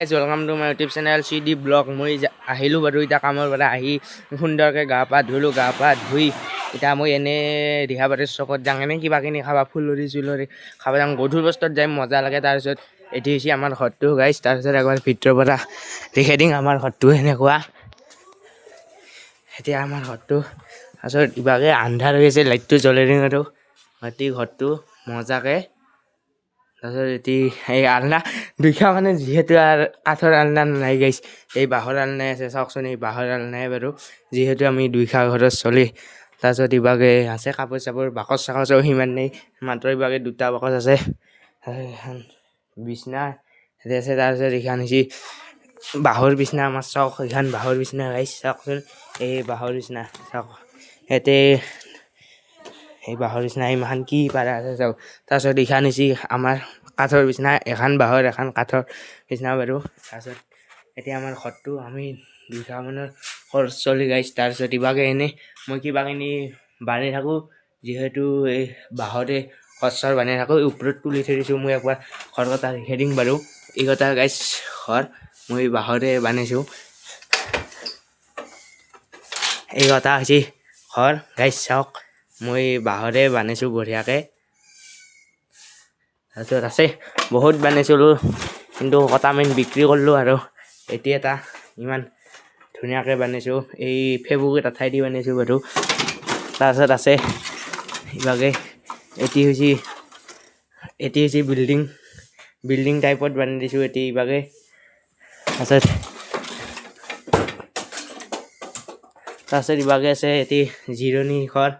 Welcome to my YouTube channel C D vlog মই আহিলোঁ বাৰু এতিয়া কামৰ পৰা আহি সুন্দৰকৈ গা পা ধুলোঁ গা পা ধুই এতিয়া মই এনেই ৰিহাবাৰীৰ চকত যাওঁ। এনেই কিবা কিনি খাবা ফুলৰি চুলৰি খাব যাওঁ। গধুৰ বস্তুত যাই মজা লাগে তাৰপিছত এটি হৈছে আমাৰ ঘৰটো গাইছ তাৰপিছত একবাৰ ভিতৰৰ পৰা দেখাই দিম আমাৰ ঘৰটো এনেকুৱা। এতিয়া আমাৰ ঘৰটো তাৰপিছত ইভাগে আন্ধাৰ হৈ আছে লাইটটো জ্বলাই দিম আৰু। ঘৰটো মজাকৈ তাৰপিছত এটি, এই আলনা দুইশ মানে যিহেতু আৰু, কাঠৰ আলনা নাই গাইছ। এই বাঁহৰ আলনাই আছে, চাওকচোন এই বাঁহৰ আলনাই বাৰু। যিহেতু আমি দুইশা ঘৰত চলি, তাৰপিছত ইভাগে আছে কাপোৰ চাপোৰ, বাকচ চাকচো সিমান নেই। মাত্ৰ ইভাগে দুটা বাকচ আছে। বিচনা ইয়াতে আছে, তাৰপিছত এইখন হৈছে বাঁহৰ বিচনা আমাৰ চাওক এইখন বাঁহৰ বিচনা গাইছ, চাওকচোন। এই বাঁহৰ বিচনা চাওক। ইয়াতে এই বাঁহৰ বিচনা ইমান কি পাৰা আছে চাওক। তাৰপিছত এইখন হৈছে আমাৰ কাঠৰ বিচনা এখন বাঁহৰ, এখন কাঠৰ বিচনা বাৰু। তাৰপিছত এতিয়া আমাৰ ঘৰটো আমি দুইশা মানৰ খৰচ চলি গাইছ তাৰপিছত ইভাগে এনেই মই কিবা কিনি বানাই থাকোঁ, যিহেতু এই বাঁহৰে ঘৰ চৰ বানাই থাকোঁ ওপৰত তুলি থৈ দিছোঁ মই একবাৰ ঘৰ দেখাই দিম বাৰু। এই কথা গাইছ ঘৰ মই বাঁহৰে বানাইছোঁ এই কথা হৈছে ঘৰ। গাইছ চাওক। মই বাঁহৰে বানাইছোঁ বঢ়িয়াকৈ। তাৰপিছত আছে বহুত বানাইছিলোঁ কিন্তু কটামিন বিক্ৰী কৰিলোঁ আৰু। এতিয়া এটা ইমান ধুনীয়াকৈ বানাইছোঁ এই ফেব্ৰুৱাৰী এটা ঠাই দি বানাইছোঁ বাৰু। তাৰপিছত আছে ইভাগে এটি হৈছে এটি হৈছে বিল্ডিং বিল্ডিং টাইপত বানাই দিছোঁ এটি ইভাগে। তাৰপিছত তাৰপিছত ইভাগে আছে এটি জিৰণি ঘৰ।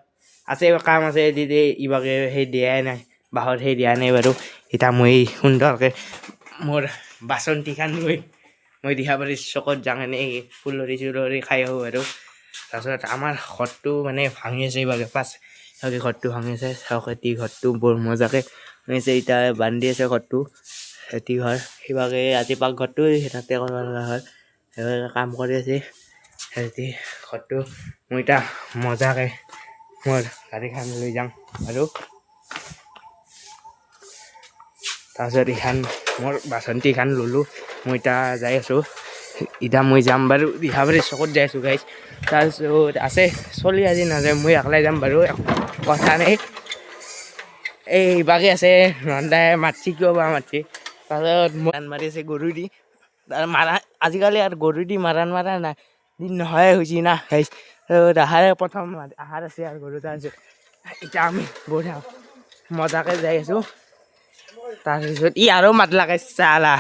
আছে কাম আছে এটি ইভাগে সেই দিয়াই নাই বাঁহৰ সেই দিয়া নাই বাৰু এতিয়া মই সুন্দৰকৈ মোৰ বাচন্তিখন লৈ মই দিহাবাৰী চকত যাওঁ এনেই ফুলৰি চুলৰি খাই আহোঁ আৰু তাৰপিছত আমাৰ ঘৰটো মানে ভাঙি আছে ইভাগে পাছ ইভাগে ঘৰটো ভাঙি আছে এটি ঘৰটো বৰ মজাকৈ ভাঙিছে এতিয়া বান্ধি আছে ঘৰটো এটি ঘৰ সিভাগে আজি পাকঘৰটো তাতে কৰিব লগা হ'ল কাম কৰি আছে সেহেঁতি ঘৰটো মই এতিয়া মজাকৈ মোৰ গাড়ীখন লৈ যাম আৰু তাৰপিছত এইখন মোৰ বাচন্তিখন ল'লোঁ মই এতিয়া যাই আছোঁ এতিয়া মই যাম বাৰু ৰিহাবাৰী চকত যাই আছোঁ গাইজ তাৰপিছত আছে চলি আজি নাযায় মই অকলে যাম বাৰু কথা নাই এই বাকী আছে ৰন্ধাই মাতছি কিয় বা মাতছি তাৰপিছত মই মাৰি আছে গৰু দি তাৰ মাৰা আজিকালি আৰু গৰু দি মাৰাণ মাৰা নাই দিন নহয় হৈছে না গাইজ আহাৰে প্ৰথম আহাৰ আৰু গৰু তাৰপিছত এতিয়া আমি বঢ়িয়া মজাকৈ যাই আছোঁ। তাৰপিছত ই আৰু মাত লাগাইছে, চালা।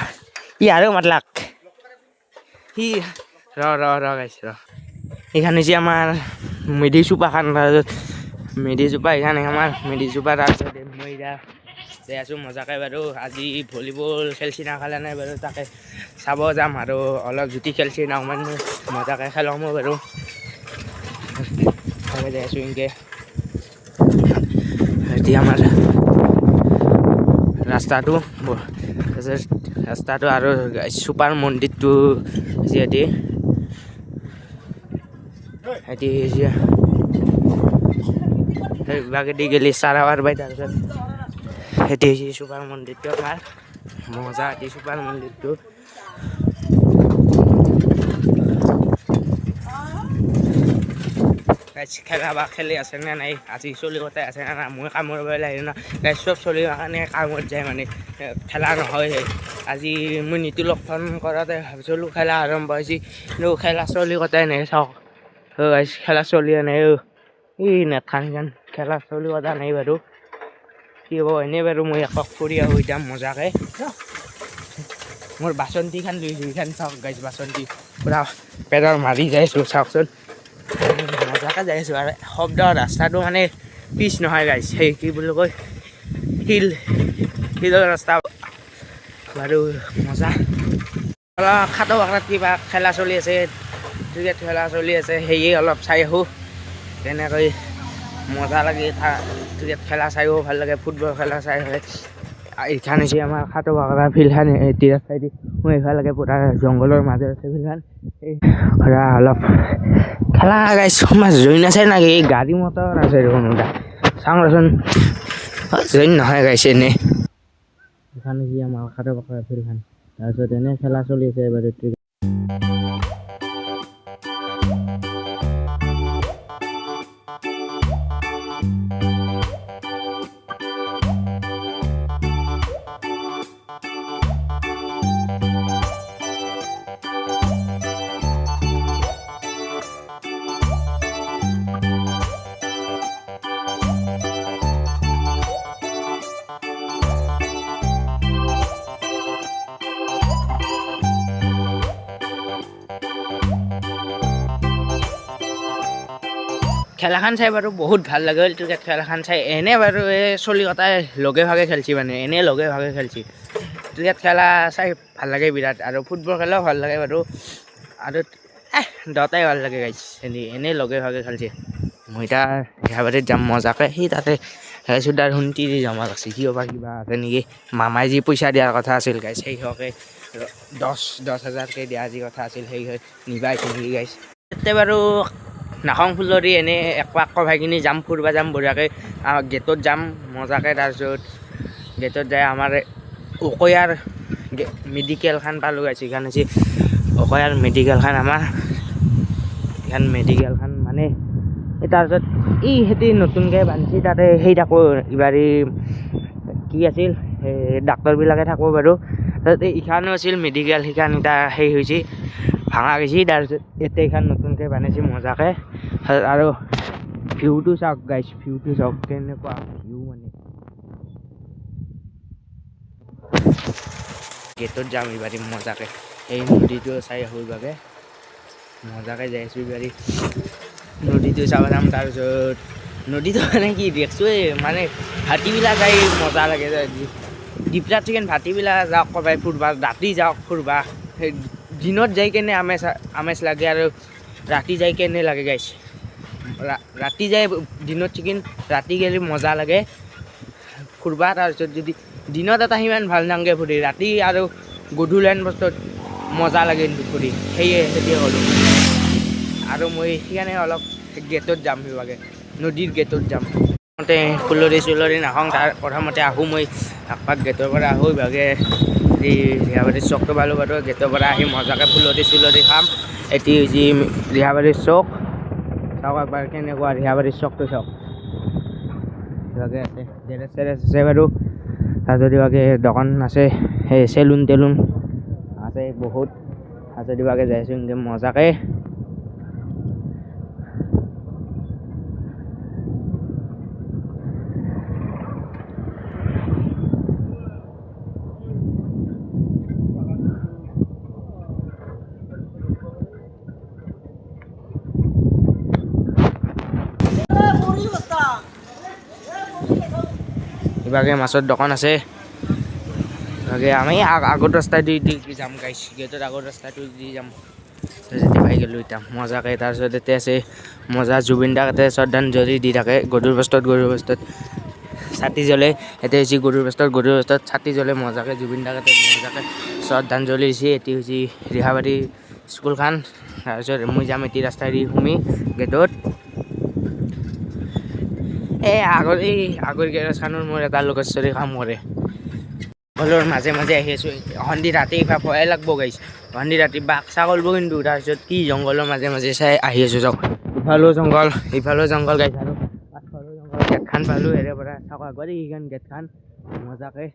ই আৰু মাত লাগ। সি ৰ ৰ ৰ, গাইছে, ৰ। এইখান হৈছে আমাৰ মেধি চোপাখান তাৰপিছত মেধি চোপা এইখান আমাৰ মেধি চোপা তাৰপিছত মই এতিয়া যাই আছোঁ মজাকৈ বাৰু। আজি ভলীবল খেলছি নাখালে নাই বাৰু, তাকে চাব যাম আৰু। অলপ জুতি খেলছি না অকণমান মজাকৈ খেলাম বাৰু। যাই আছোঁ এনেকৈ এতিয়া আমাৰ ৰাস্তাটো ৰাস্তাটো আৰু চুপাৰ মন্দিৰটো যিহেতু সিহঁতি সেইভাগেদি গেলি চাৰাবাৰ বাই তাৰপিছত সেইটো হৈছে চুপাৰ মন্দিৰটো আমাৰ মজা এটি চুপাৰ মন্দিৰটো গাইজ খেলা বা খেলি আছে নে নাই? আজি চলি কথাই আছে নে মই কামৰ পৰা আহিলোঁ না? গাইজ চব চলি কাৰণে কামত যায় মানে। খেলা নহয়। আজি মই নীতি লক্ষণ কৰাতে ভাবিছিলোঁ খেলা আৰম্ভ হৈছে। কিন্তু খেলা চলি কথাই নাই, চাওক। গাইজ খেলা চলি নাই, অ। এই নেটখান খান খেলা চলি কথা নাই বাৰু। কি হ'ব, এনেই বাৰু মই একক ফুৰি আহোঁ, এতিয়া মজাকৈ। মোৰ বাচন্তিখন লৈছোঁ এইখন চাওক গাইজ বাচন্তি। পূৰা পেটৰ মাৰি যাইছোঁ, চাওকচোন। মজাকৈ যাই আছোঁ, আৰু শব্দ ৰাস্তাটো মানে পিচ নহয় গাইছ সেই কি বুলি কয়, শিল, শিলৰ ৰাস্তা। বাৰু, মজা। অলপ খাটো বাকৰাত কিবা খেলা চলি আছে, ক্ৰিকেট খেলা চলি আছে, সেয়ে অলপ চাই আহোঁ। তেনেকৈ মজা লাগে ক্ৰিকেট খেলা চাইও ভালো লাগে, ফুটবল খেলা চাই হয়। এইখান যে আমাৰ খাটো বাকৰা ফিল্ডখন এতিয়া চাইডি মই এইফালে পুৰা জংঘলৰ মাজে আছে ফিল্ডখন এই অলপ খেলা গাই সমাজ জইন আছে নাকি গাড়ী মটৰ আছে দেখোন চাওঁ ৰচোন। জইন নহয় গাইছে এনে। এখানে যে আমাৰ খাটো বাকৰা ফিল্ডখন তাৰপিছত এনে খেলা চলি আছে এবাৰ খেলাখন চাই বাৰু বহুত ভাল লাগিল ক্ৰিকেট খেলাখন চাই এনে বাৰু এই চলিকতাই লগে ভাগে খেলিছে মানে এনেই লগে ভাগে খেলিছে। ক্ৰিকেট খেলা চাই ভাল লাগে বিৰাট আৰু ফুটবল খেলাও ভাল লাগে বাৰু। আৰু দুটাই ভাল লাগে গাইছ এনেই লগে ভাগে খেলিছে। মই এতিয়া ৰিহাবাৰীত যাম মজাকৈ সি তাতে হেৰাইছোঁ তাৰ শুনটি জমা আছে। কিয় বা কিবা আছে নেকি? মামাই যি পইচা দিয়াৰ কথা আছিল গাইছ সেই হকে দহ দহ হাজাৰকৈ দিয়া যি কথা আছিল সেই হৈ নিবা আহিছে নেকি গাইছ তাতে বাৰু নাখাং ফুলৰি এনেই এক পাক কিনি যাম ফুৰিব যাম বঢ়িয়াকৈ গেটত যাম মজাকৈ তাৰপিছত গেটত যাই আমাৰ অকয়াৰ মেডিকেলখন পালোঁ গাইছে সেইখন হৈছে অকয়াৰ মেডিকেলখন আমাৰ এইখন মেডিকেলখন মানে তাৰপিছত এই সিহঁতি নতুনকৈ বান্ধিছে তাতে সেই থাকোঁ এইবাৰ এই কি আছিল এই ডাক্তৰবিলাকে থাকোঁ বাৰু তাতে ইখানো আছিল মেডিকেল সিখান এতিয়া সেই হৈছে ভাঙা গৈছে, তাৰপিছত এতিয়া এইখন নতুনকৈ বনাইছে মজাকৈ। আৰু ভিউটো চাওক গাইছ ভিউটো চাওক, কেনেকুৱা ভিউ মানে। গেটত যাম এইবাৰ মজাকৈ। এই নদীটো চাই আহোঁ এইবাগে মজাকৈ যাই আছোঁ এইবাৰ নদীটো চাব যাম, তাৰপিছত নদীটো মানে কি দেখছোঁৱেই মানে হাতীবিলাক যাই মজা লাগে দীপলাত চিকেন ভাটিবিলাক যাওক ক'ৰবাই ফুৰবা ৰাতি যাওক ফুৰবা। সেই দিনত যাই কেনে আমেজ আমেজ লাগে আৰু ৰাতি যাই কেনে লাগে গাইছ ৰাতি যাই দিনত চিকেন ৰাতি গেলি মজা লাগে। ফুৰবা, তাৰপিছত যদি দিনত এটা সিমান ভালো নালাগে ফুৰি, ৰাতি আৰু গধূলিন বস্তুত মজা লাগে ফুৰি। সেয়ে, সেইটোৱে ক'লোঁ। আৰু মই সেইকাৰণে অলপ গেটত যাম সেইভাগে, নদীৰ গেটত যাম। প্ৰথমতে ফুলৰি চুলৰি নাখাওঁ তাৰ প্ৰথমতে আহোঁ মই। একপাক গেটৰ পৰা আহোঁ, ইভাগে এই ৰিহাবাৰীৰ চকটো পালোঁ বাৰু, গেটৰ পৰা আহি মজাকৈ ফুলতি চুলতি খাম। এটি যি ৰিহাবাৰীৰ চক। চাওক একবাৰ কেনেকুৱা ৰিহাবাৰীৰ চকটো চাওক। ইভাগে আছে জেৰেচ চেৰেজ আছে বাৰু। ইভাগে দোকান আছে, সেই চেলুন তেলুন আছে বহুত। তাৰপিছত ইভাগে যাইছোঁ, এনেকৈ মজাকৈ। ইভাগে মাছৰ দোকান আছে। ইভাগে আমি আগ- আগৰ ৰাস্তা দি যাম গাইছ গেটৰ আগৰ ৰাস্তাটো দি যাম। যেতিয়া পাই গ'লোঁ এতিয়া। মজাকৈ তাৰপিছত ইয়াতে আছে মজা জুবিন দাক ইয়াতে শ্ৰদ্ধাঞ্জলি দি থাকে গধুৰ বস্তত গধুৰ বস্তত ছাতি জ্বলে। ইয়াতে হৈছে গধুৰ বস্তত গধুৰ বস্তত ছাতি জ্বলে। মজাকৈ জুবিন দাক ইয়াতে মজাকৈ শ্ৰদ্ধাঞ্জলি দিছে। এটি হৈছে ৰিহাবাৰী স্কুলখন। তাৰপিছত মই যাম এটি ৰাস্তাইদি সোমি গেটত। এই আগৰ এই আগৰ গেৰেজখনৰ মোৰ এটা লগত চলি কাম কৰে ঘৰৰ মাজে মাজে আহি আছোঁ। সন্ধি ৰাতি ভয়ে লাগব গাইছ সন্ধি ৰাতি বাক্সা কৰিব কিন্তু তাৰপিছত কি জংঘলৰ মাজে মাজে চাই আহি আছোঁ চাওক। ইফালেও জংঘল ইফালেও জংঘল গাইছ আৰু পাছফালেও জংঘল। গেটখন পালোঁ এৰে পৰা চাওক আগতে এইখন গেটখন মজাকৈ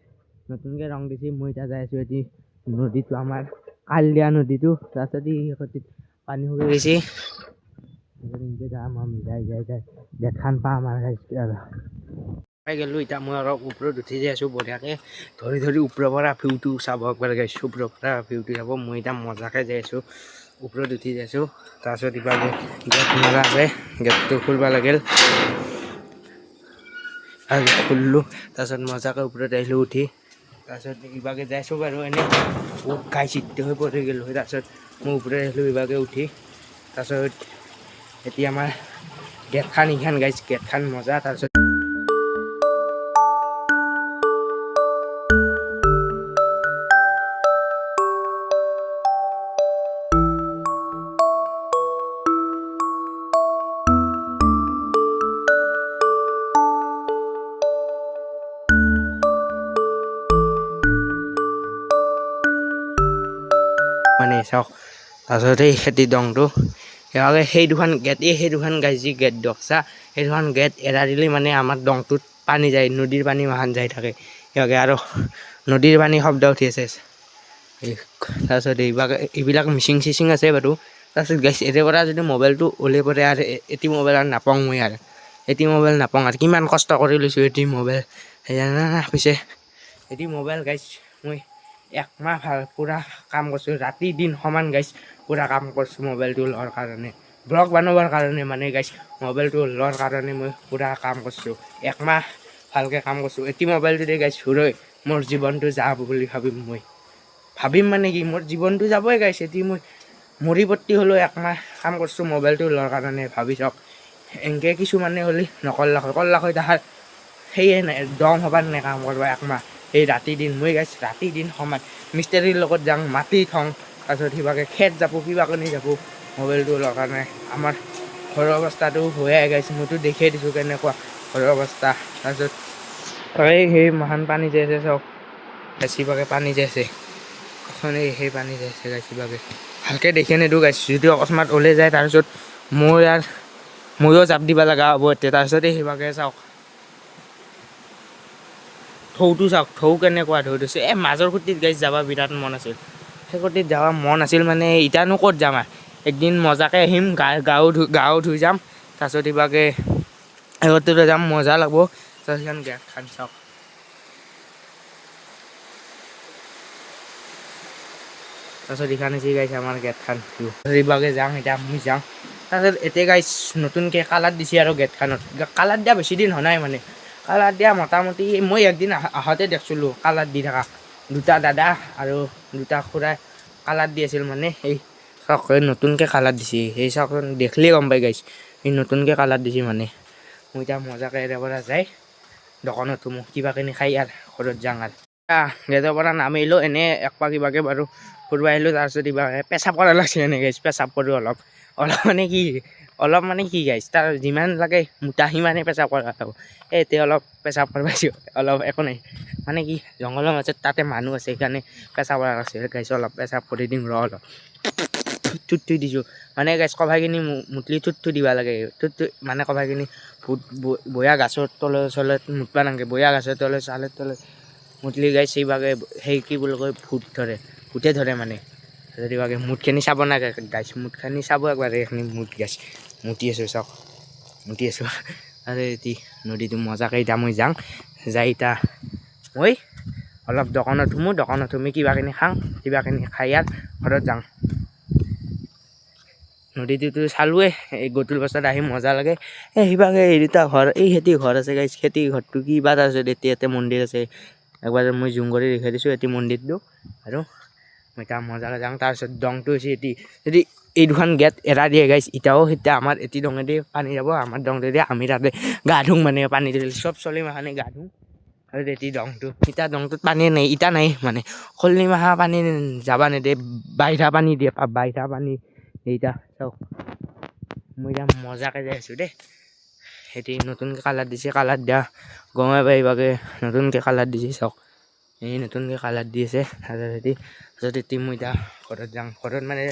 নতুনকৈ ৰং দিছে মই এতিয়া যাই আছোঁ এটি নদীটো আমাৰ কালিয়া নদীটো। তাৰপিছত পানী শুকাই গৈছে। আৰু পাই গ'লোঁ এতিয়া মই অলপ ওপৰত উঠি যাই আছোঁ বঢ়িয়াকৈ ধৰি ধৰি ওপৰৰ পৰা ভিউটো চাব একবাৰ গাইছোঁ ওপৰৰ পৰা ভিউটো চাব মই এতিয়া মজাকৈ যাই আছোঁ ওপৰত উঠি যাই আছোঁ তাৰপিছত ইফালে গেট মাৰা আছে গেটটো খুলিব লাগিল আৰু খুলিলোঁ তাৰপিছত মজাকৈ ওপৰত আহিলোঁ উঠি তাৰপিছত ইভাগে যাইছোঁ বাৰু বহুত গাই চিত্ত হৈ পৰি গ'লোঁ তাৰপিছত মই ওপৰত আহিলোঁ ইভাগে উঠি তাৰপিছত jadi ya mah get kan ikan guys. Get kan moza tersebut mana sok. Tasori hati dong tuh. সেইভাগে সেই দুখন গেট, এই সেই দুখন গাছ যি গেট দকচা সেই দুখন গেট এৰা দিলে মানে আমাৰ দংটোত পানী যায়, নদীৰ পানী মাহান যাই থাকে। সেইভাগে আৰু নদীৰ পানী শব্দ উঠি আছে। তাৰপিছত এইভাগে এইবিলাক মিচিং চিচিং আছে বাৰু। তাৰপিছত গাইছ এতিয়াৰ পৰা যদি মোবাইলটো ওলাই পৰে আৰু এটি মোবাইল আৰু নাপাওঁ মই আৰু। এটি মোবাইল নাপাওঁ আৰু। কিমান কষ্ট কৰি লৈছোঁ এটি মোবাইল সেইকাৰণে পিছে। এটি মোবাইল গাইছ একমাহ ভাল পূৰা কাম কৰিছোঁ। ৰাতি দিন সমান গাইছ পূৰা কাম কৰিছোঁ মোবাইলটো লোৱাৰ কাৰণে। ব্লগ বনাবৰ কাৰণে মানে গাইছ মোবাইলটো লোৱাৰ কাৰণে মই পূৰা কাম কৰিছোঁ। একমাহ ভালকৈ কাম কৰিছোঁ। এটি মোবাইল যদি গাইছ ঘূৰৈ মোৰ জীৱনটো যাব বুলি ভাবিম মই। ভাবিম মানে কি? মোৰ জীৱনটো যাবই গাইছ এটি মই মৰি পত্তি হ'লেও একমাহ কাম কৰিছোঁ মোবাইলটো লোৱাৰ কাৰণে। ভাবি চাওক এনেকৈ কিছুমানে হ'লে নকল্লা হয়। কল্লা হয় তাহাৰ সেয়ে দম হ'বাৰ নাই কাম কৰিব একমাহ। এই ৰাতি দিন, মই গাইছ ৰাতি দিন সমান মিস্ত্ৰীৰ লগত যাওঁ মাটি থওঁ, তাৰপিছত সিভাগে খেত যাব কিবা কৰি যাব মোবাইলটো লোৱাৰ কাৰণে আমাৰ ঘৰৰ অৱস্থাটো হৈয়ে গাইছে মইতো দেখিয়ে দিছোঁ কেনেকুৱা ঘৰৰ অৱস্থা, তাৰপিছত এই সেই মহান পানী যে আছে চাওক বেছিভাগে পানী যে আছে এখন সেই পানী যে আছে বেছিভাগে ভালকৈ দেখি নিদিওঁ গাইছ যদি অকস্মাত ওলাই যায়, তাৰপিছত মোৰ ইয়াৰ ময়ো জাপ দিব লগা হ'ব এতিয়া, তাৰপিছত সিভাগে চাওক। ঢৌটো চাওক ঢৌ কেনেকুৱা ঢৌ দিছে এই মাজৰ খুঁটিত গাইছ যাব বিৰাট মন আছিল। সেই খুঁটিত যাব মন আছিল মানে ইটানো ক'ত যাম আৰু? একদিন মজাকৈ আহিম গা গাও ধুই যাম। তাৰপিছত ইভাগে এগতে যাম মজা লাগব। তাৰপিছত গেট খান চাওক। তাৰপিছত এইখানে যি গাইছে আমাৰ গেট খান ইভাগে যাওঁ এতিয়া আমি যাওঁ তাৰপিছত এতিয়া গাইছ নতুনকৈ কালাৰ দিছে আৰু গেটখনত কালাৰ দিয়া বেছি দিন হোৱা নাই মানে। কালাৰ দিয়া, মোটামুটি মই একদিন আহ- আহোঁতে দেখিছিলোঁ, কালাৰ দি থকা। দুটা দাদা আৰু দুটা খুৰাই কালাৰ দি আছিল মানে সেই চাওক নতুনকৈ কালাৰ দিছে। সেই চাওক দেখিলেই গম পাই গাইছ এই নতুনকৈ কালাৰ দিছে মানে। মই এতিয়া মজাকৈ ইয়াৰ পৰা যাই, দোকানত সোমো কিবা কিনি খাই আৰু ঘৰত যাওঁ আৰু। গেটৰ পৰা নামিলোঁ এনেই একপাক কিবাকৈ বাৰু ফুৰিব আহিলোঁ, তাৰপিছত কিবা পেচাব কৰা লাগছে এনে গাইছ পেচাব কৰোঁ অলপ। অলপ মানে কি, অলপ মানে কি গাইছ তাৰ যিমান লাগে মোটা সিমানে পেচাব কৰা হ'ব এই এতিয়া অলপ পেচাব কৰিব অলপ একো নাই। মানে কি, জংঘলৰ মাজত তাতে মানুহ আছে, সেইকাৰণে পেচাব কৰা লাগছে গাইছ অলপ পেচাব কৰি দিম, ৰ অলপ। থুই দিছোঁ। মানে গাইছ কভাইখিনি মুতলি থুই দিব লাগে। থুই মানে কভাইখিনি ভূত বয়া গাছৰ তলে, চলে, মুতবা নালাগে। বয়া গাছৰ তলে, চালে তলে। মুতলি গাইছ সেইভাগে, সেই কি বুলি কয়, ভূত ধৰে। ভূতে ধৰে মানে। যদি বাগে মুঠখিনি চাব নাগে গাইছ মুঠখিনি চাব একবাৰ এইখিনি মুঠ গাইছ মুতি আছোঁ চাওক মুতি আছোঁ। আৰু এটি নদীটো মজাকৈ এতিয়া মই যাওঁ যাই এতিয়া মই অলপ দোকানত সোমোঁ দোকানত সোমাই কিবাকিনি খাওঁ কিবাকিনি খাই ইয়াত ঘৰত যাওঁ নদীটোতো চালোৱে এই গধূলি বস্তাত আহি মজা লাগে। এই সিভাগে এই দুটা ঘৰ এই খেতি ঘৰ আছে গাইছ খেতি ঘৰটো কিবা তাৰপিছত এতিয়া ইয়াতে মন্দিৰ আছে। একবাৰ মই জুম কৰি দেখাই দিছোঁ এটি মন্দিৰটো আৰু এতিয়া মজাকৈ যাওঁ তাৰপিছত দংটো হৈছে এটি। যদি এই দুখন গেট এৰা দিয়ে গাইছ এতিয়াও এতিয়া আমাৰ এটি দঙেদি পানী যাব, আমাৰ দংটেদি আমি তাতে গা ধুং মানে পানী দিলে। চব চলি মাহানে গা ধুং আৰু এটি দংটো। ইটা দংটোত পানী নাই, ইটা নাই মানে। খলনি মাহা পানী যাবা নেদে, বাৰিষা পানী দিয়ে বাৰিষা পানী এইটা চাওক, মই এতিয়া মজাকৈ যাই আছোঁ দেই। সেটি নতুনকৈ কালাৰ দিছে কালাৰ দিয়া। গমে পাৰিবাগে, নতুনকৈ কালাৰ দিছে, চাওক। এই নতুনকৈ কালাৰ দি আছে সেটি তাৰপিছত এটি মই এতিয়া ঘৰত যাওঁ, ঘৰত মানে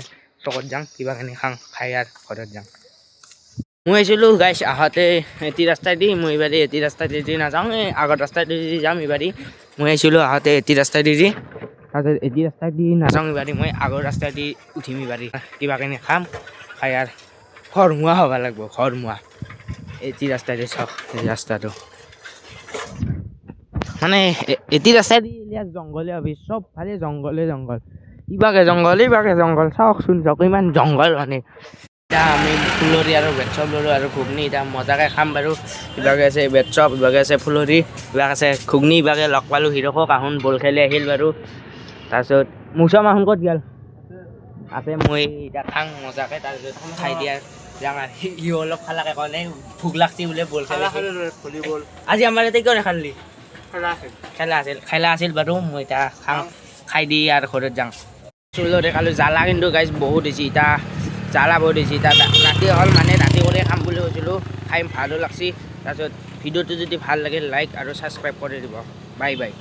চকত যাওঁ কিবাখিনি খাওঁ, খাই আৰু ঘৰত যাওঁ। মই আহিছিলোঁ গাইছ আহোঁতে এটি ৰাস্তাইদি মই এইবাৰ এটি ৰাস্তাইদি নাযাওঁ, এই আগত ৰাস্তাইদি যাম এইবাৰ মই আহিছিলোঁ আহোঁতে এটি ৰাস্তাইদি তাৰপিছত এটি ৰাস্তাইদি নাযাওঁ এইবাৰ মই আগৰ ৰাস্তাইদি উঠিম এইবাৰ কিবাখিনি খাম, খাই আৰু ঘৰমুৱা হ'ব লাগিব ঘৰমুৱা এটি ৰাস্তাইদি চাওক, এই ৰাস্তাটো। মানে এ- এটি ৰাস্তাইদি ইয়াত জংঘলে ভাবি চব ফালে জংঘলে জংঘল ইবাগে জংঘল ইবাগে জংঘল চাওকচোন চাওক ইমান জংঘল মানে। এতিয়া আমি ফুলৰি আৰু বেটচপ ল'লোঁ আৰু ঘুগনি এতিয়া মজাকৈ খাম বাৰু। ইভাগে আছে বেটচপ ইভাগে আছে ফুলৰি ইভাগ আছে ঘুগনি ইভাগে লগ পালোঁ হিৰকো কাহুন বল খেলি আহিল বাৰু। তাৰপিছত মুচা মাহুন ক'ত গ'ল? আছে মই এতিয়া খাং মজাকৈ তাৰপিছত খাই দিয়া। যাওঁ সি অলপ খালাকে ক'লে ভোক লাগছি বোলে বল খেলি ভলীবল। আজি আমাৰ ইয়াতে কিয় নেখালি? খেলা আছে খেলা আছিল খেলা আছিল বাৰু মই এতিয়া খাওঁ খাই দি আৰু ঘৰত যাওঁ চুলতে খালোঁ জ্বালা কিন্তু গাইজ বহুত হৈছে এতিয়া জ্বালা বহুত হৈছে এতিয়া ৰাতি হ'ল মানে ৰাতি কৰি খাম বুলি কৈছিলোঁ খাই ভালো লাগছি তাৰপিছত ভিডিঅ'টো যদি ভাল লাগে লাইক আৰু ছাবস্ক্ৰাইব কৰি দিব বাই বাই